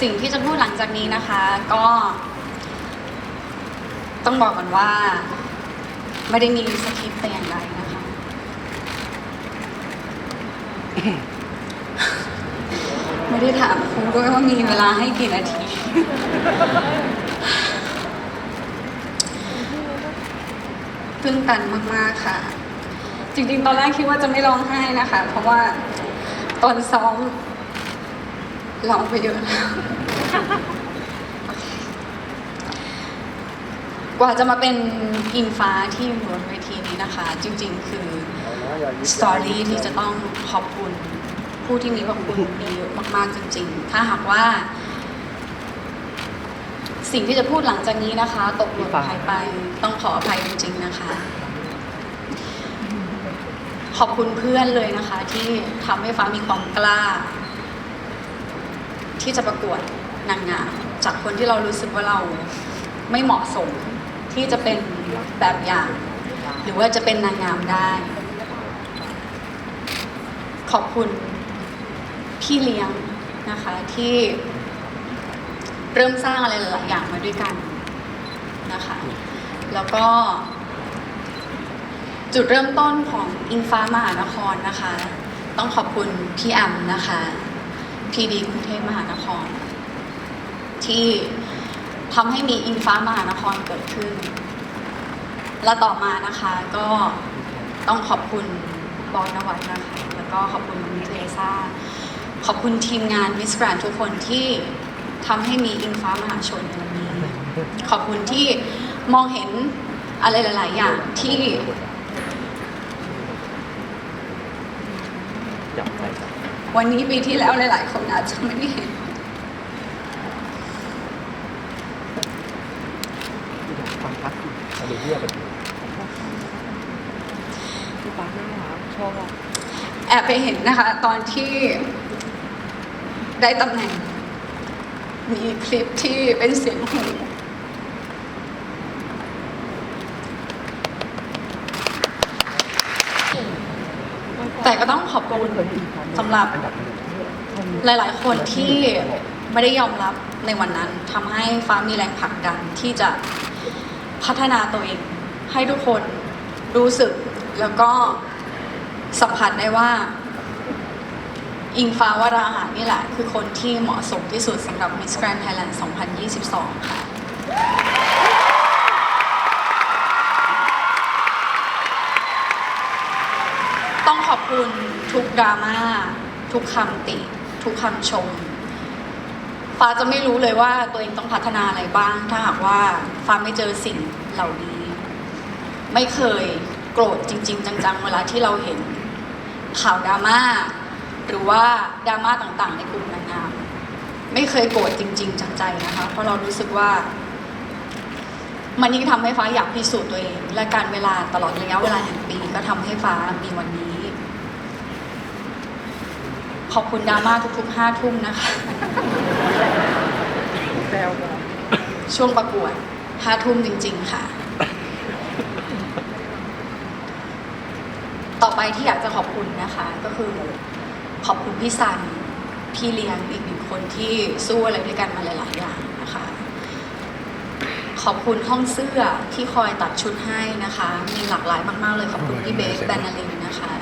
สิ่งที่จะพูดหลังจากนี้นะคะ ก็ ต้องบอกก่อนว่า ไม่ได้มีสคริปต์แต่อย่างใดนะคะ ไม่ได้ถามครูด้วยว่ามีเวลาให้กี่นาที ตื้นตันมากๆค่ะ จริงๆ ตอนแรกคิดว่าจะไม่ร้องไห้นะคะ เพราะว่าตอนซ้อม ร้องไปเยอะแล้วกว่าจะมาเป็นอิงฟ้าที่อยู่บนเวทีนี้นะคะ จริง ๆ คือสตอรี่ที่จะต้องขอบคุณ ผู้ที่มีพระคุณมีเยอะมากๆจริง ๆ ถ้าหากว่า สิ่งที่จะพูดหลังจากนี้นะคะ ตกหล่นหายไปต้องขออภัยจริง ๆ นะคะ ขอบคุณเพื่อนเลยนะคะ ที่ทำให้ฟ้ามีความกล้า ที่จะประกวดนางงามจากคนที่เรารู้สึกว่าเราไม่เหมาะสมที่จะเป็นแบบอย่าง หรือว่าจะเป็นนางงามได้ ขอบคุณพี่เลี้ยงนะคะที่เริ่มสร้างอะไรหลายอย่างมาด้วยกันนะคะ แล้วก็ จุดเริ่มต้นของอิงฟ้ามหานครนะคะ ต้องขอบคุณพี่แอมนะคะ พีดีกรุงเทพมหานคร ที่ทำให้มีอิงฟ้ามหานครเกิดขึ้น และต่อมานะคะก็ต้องขอบคุณบอสนวัตนะคะ แล้วก็ขอบคุณมิเทซ่า ขอบคุณทีมงานมิสแกรนทุกคนที่ทำให้มีอิงฟ้ามหาชนในวันนี้ ขอบคุณที่มองเห็นอะไรหลาย ๆ อย่างที่ จับใส่จับ วันนี้ปีที่แล้วหลายๆคนอาจจะไม่ได้เห็นฟังพักอันนี้เรียกเป็นพี่ป๊าน่ารักชอบแอบไปเห็นนะคะ ตอนที่ได้ตำแหน่ง มีคลิปที่เป็นเสียงหู แต่ก็ต้องขอบคุณสำหรับหลาย ๆ คนที่ไม่ได้ยอมรับในวันนั้นทำให้ฟ้ามีแรงผลักดันที่จะพัฒนาตัวเอง ให้ทุกคนรู้สึกแล้วก็สัมผัสได้ว่า อิงฟ้าวราหารนี่แหละ คือคนที่เหมาะสมที่สุดสำหรับ Miss Grand Thailand 2022 ค่ะ ต้องขอบคุณทุกดราม่าทุกคำติ ทุกคำชม ฟ้าจะไม่รู้เลยว่าตัวเองต้องพัฒนาอะไรบ้าง ถ้าหากว่าฟ้าไม่เจอสิ่งเหล่านี้ ไม่เคยโกรธจริง ๆ จัง ๆ เวลาที่เราเห็นข่าวดราม่าหรือว่าดราม่าต่างๆ ในกลุ่มนางงามไม่เคยโกรธจริง ๆจากใจนะคะ เพราะเรารู้สึกว่า มันยิ่งทำให้ฟ้าอยากพิสูจน์ตัวเอง และการเวลาตลอดระยะเวลาแห่งปี ก็ทำให้ฟ้ามีวันนี้ ขอบคุณดราม่าทุกๆห้าทุ่มนะคะ แซวกันช่วงประกวดห้าทุ่มจริง ๆ ค่ะ ต่อไปที่อยากจะขอบคุณนะคะ ก็คือขอบคุณพี่ซัน พี่เลี้ยงอีกหนึ่งคนที่สู้อะไรด้วยกันมาหลาย ๆ อย่างนะคะ ขอบคุณห้องเสื้อที่คอยตัดชุดให้นะคะ มีหลากหลายมาก ๆ เลยขอบคุณพี่เบสแบนนาลีนะคะ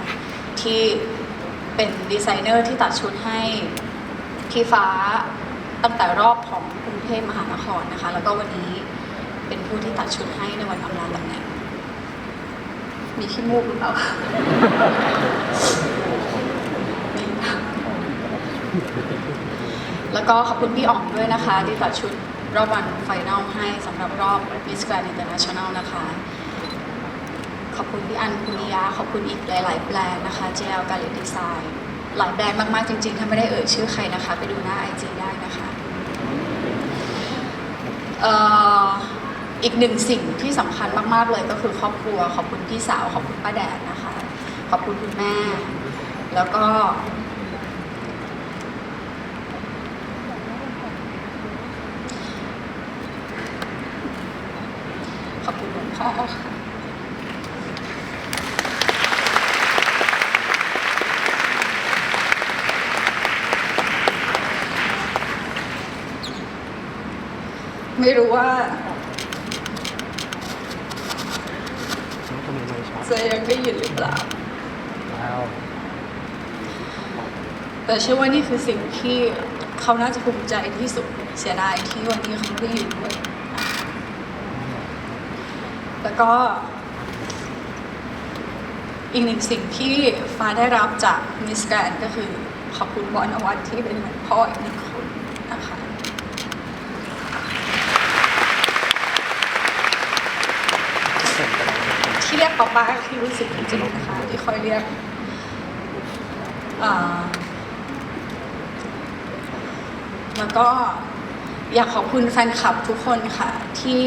ที่ เป็นดีไซเนอร์ที่ตัดชุดให้พี่ฟ้าตั้งแต่รอบของกรุงเทพมหานครนะคะ แล้วก็วันนี้เป็นผู้ที่ตัดชุดให้ในวันอำลาตำแหน่งมีขี้มูกหรือเปล่าแล้วก็ขอบคุณพี่อ๋องด้วยนะคะ ที่ตัดชุดรอบวันไฟนอลให้สำหรับรอบ Miss Grand International นะคะ ขอบคุณพี่อันคุณนิยาขอบคุณอีกหลาย ๆ แบรนด์นะคะ JL Gallery Design หลายแบรนด์มาก ๆ จริง ๆ ถ้าไม่ได้เอ่ยชื่อใครนะคะ ไปดูหน้า IG ได้นะคะเอ่ออีกหนึ่งสิ่งที่สำคัญมาก ๆ เลยก็คือครอบครัว ขอบคุณพี่สาวขอบคุณป้าแดดนะคะ ขอบคุณคุณแม่ แล้วก็ขอบคุณหลวงพ่อค่ะ ไม่รู้ว่าน้องทำไมไม่ช็อตจะยังได้ยินหรือเปล่า ว้าวแต่เชื่อว่านี่คือสิ่งที่เขาน่าจะภูมิใจที่สุดเสียดายที่วันนี้เขาไม่ได้ยินด้วยนะคะแล้วก็อีกหนึ่งสิ่งที่ฟ้าได้รับจากมิสแกรนก็คือขอบคุณบอนอวัตที่เป็นเหมือนพ่ออีกหนึ่งคนนะคะ ที่เรียกป๊าป๊าที่รู้สึกจริงๆนะคะที่คอยเรียกแล้วก็อยากขอบคุณแฟนคลับทุกคนค่ะที่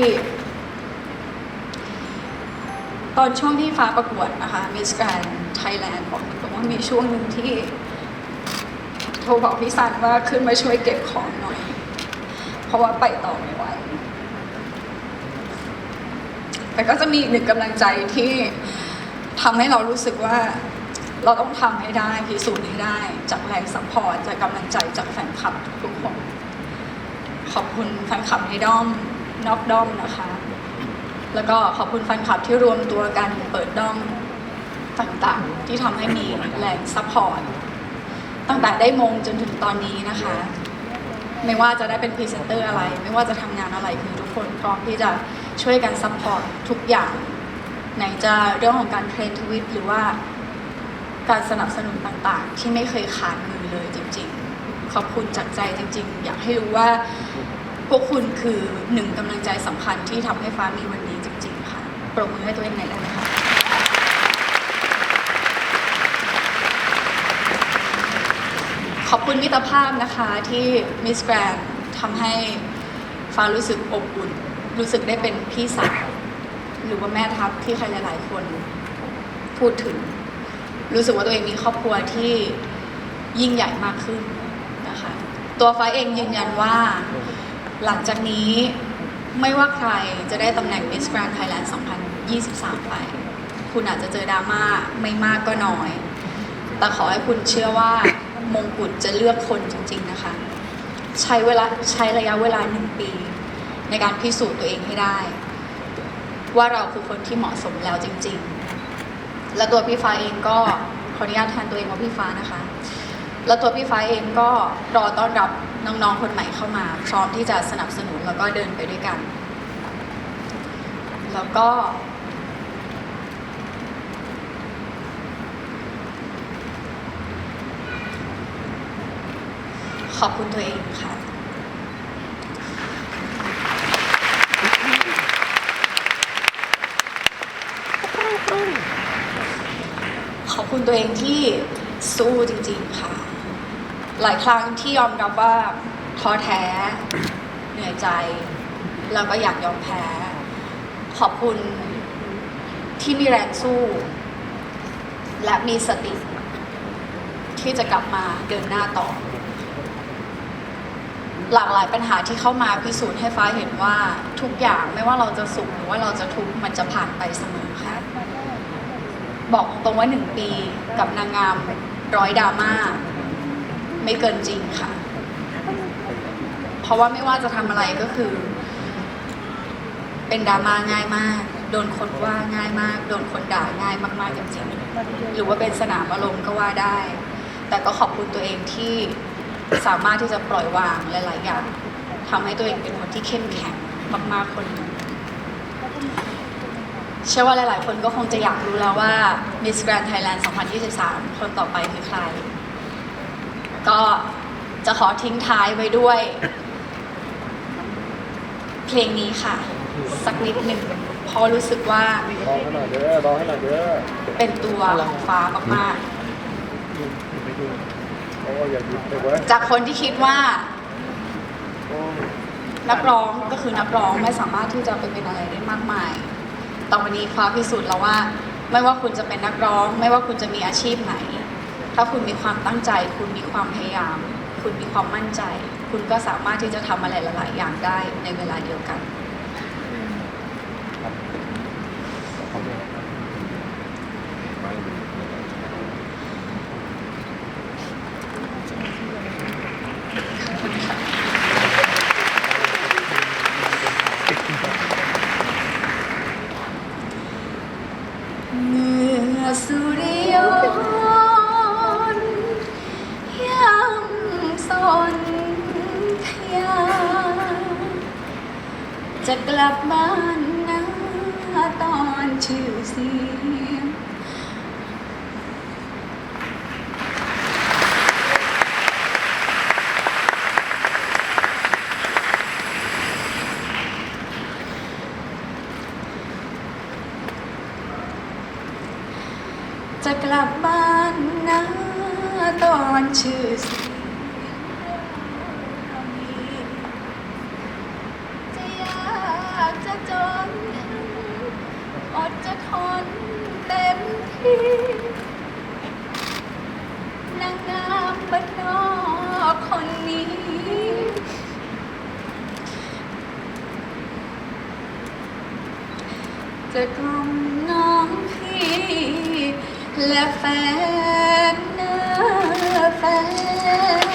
ตอนช่วงที่ฟ้าประกวดนะคะ Miss Grand Thailand บอกว่ามีช่วงหนึ่งที่โทรบอกพี่ซันว่าขึ้นมาช่วยเก็บของหน่อย เพราะว่าไปต่อไม่ไหว แต่ก็จะมีอีกหนึ่งกำลังใจที่ทำให้เรารู้สึกว่าเราต้องทำให้ได้พิสูจน์ให้ได้ จากแรงสัพพอร์ตจากกำลังใจจากแฟนคลับทุกคน ขอบคุณแฟนคลับในด้อมนอกด้อมนะคะ แล้วก็ขอบคุณแฟนคลับที่รวมตัวกันเปิดด้อมต่างๆ ที่ทำให้มีแรงซัพพอร์ตตั้งแต่ได้มงจนถึงตอนนี้นะคะ ไม่ว่าจะได้เป็นพรีเซนเตอร์อะไร ไม่ว่าจะทำงานอะไรคือทุกคนพร้อมที่จะ ช่วยกันซัพพอร์ตทุกอย่าง ไหนจะเรื่องของการเทรนทวิตหรือว่าการสนับสนุนต่างๆ ที่ไม่เคยขาดมือเลยจริงๆ ขอบคุณจากใจจริง ๆ อยากให้รู้ว่าพวกคุณคือหนึ่งกำลังใจสำคัญที่ทำให้ฟ้ามีวันนี้จริง ๆ ค่ะ ปรบมือให้ตัวเองหน่อยได้ไหมคะขอบคุณมิตรภาพนะคะที่มิสแกรนทำให้ฟ้ารู้สึกอบอุ่น รู้สึกได้เป็นพี่สาว หรือว่าแม่ทัพที่ใครหลายๆคนพูดถึง รู้สึกว่าตัวเองมีครอบครัวที่ยิ่งใหญ่มากขึ้นนะคะ ตัวฟ้าเองยืนยันว่าหลังจากนี้ไม่ว่าใครจะได้ตำแหน่ง Miss Grand Thailand 2023 ไป คุณอาจจะเจอดราม่าไม่มากก็น้อย แต่ขอให้คุณเชื่อว่ามงกุฎจะเลือกคนจริง ๆ นะคะ ใช้เวลาใช้ระยะเวลาหนึ่งปี ในการพิสูจน์ตัวเองให้ได้ ว่าเราคือคนที่เหมาะสมแล้วจริง ๆ และตัวพี่ฟ้าเองก็ขออนุญาตแทนตัวเองว่าพี่ฟ้านะคะ แล้วตัวพี่ฟ้าเองก็รอต้อนรับน้องๆคนใหม่เข้ามา พร้อมที่จะสนับสนุนแล้วก็เดินไปด้วยกัน แล้วก็ ขอบคุณตัวเองค่ะ ขอบ คุณตัวเองที่สู้จริงๆค่ะ หลายครั้งที่ยอมรับว่าท้อแท้ เหนื่อยใจ แล้วก็อยากยอมแพ้ ขอบคุณที่มีแรงสู้ และมีสติ ที่จะกลับมาเดินหน้าต่อ หลากหลายปัญหาที่เข้ามาพิสูจน์ให้ฟ้าเห็นว่าทุกอย่างไม่ว่าเราจะสุขหรือว่าเราจะทุกข์มันจะผ่านไปเสมอค่ะ บอกตรงว่าหนึ่งปีกับนางงามร้อยดราม่าไม่เกินจริงค่ะ เพราะว่าไม่ว่าจะทำอะไรก็คือ เป็นดราม่าง่ายมาก โดนคนว่าง่ายมาก โดนคนด่าง่ายมากๆจริงๆหรือว่าเป็นสนามอารมณ์ก็ว่าได้ แต่ก็ขอบคุณตัวเองที่สามารถที่จะปล่อยวางหลายๆอย่างทำให้ตัวเองเป็นคนที่เข้มแข็งมากๆคนหนึ่ง เชื่อว่าหลาย ๆ คนก็คงจะอยากรู้แล้วว่า Miss Grand Thailand 2023 คนต่อไปคือใคร ก็จะขอทิ้งท้ายไว้ด้วย เพลงนี้ค่ะ สักนิดหนึ่งเพราะรู้สึกว่ารอให้หน่อยเด้อรอให้หน่อยเด้อเป็นตัวของฟ้ามาก โอ้อย่าหยุดเลยเว้ยๆ จากคนที่คิดว่า โอ้นักร้องก็คือนักร้องไม่สามารถที่จะไปเป็นอะไรได้มากมาย ต่วันนี้ฟ้าพิสูจน์แล้วว่า ไม่ว่าคุณจะเป็นนักร้อง ไม่ว่าคุณจะมีอาชีพไหน ถ้าคุณมีความตั้งใจ คุณมีความพยายาม คุณมีความมั่นใจ คุณก็สามารถที่จะทำอะไรหลาย ๆ อย่างได้ในเวลาเดียวกัน สุริยนย่ำสนทยา จะกลับบ้านนะตอนชื่อเสีย ลับบ้านนะตอนชื่อเสียงจะยากจะจนอดจะทนเต็มที่นางงามบ้านนอกคนนี้ จะกล่อมน้องพี่ และแฟนนอแฟน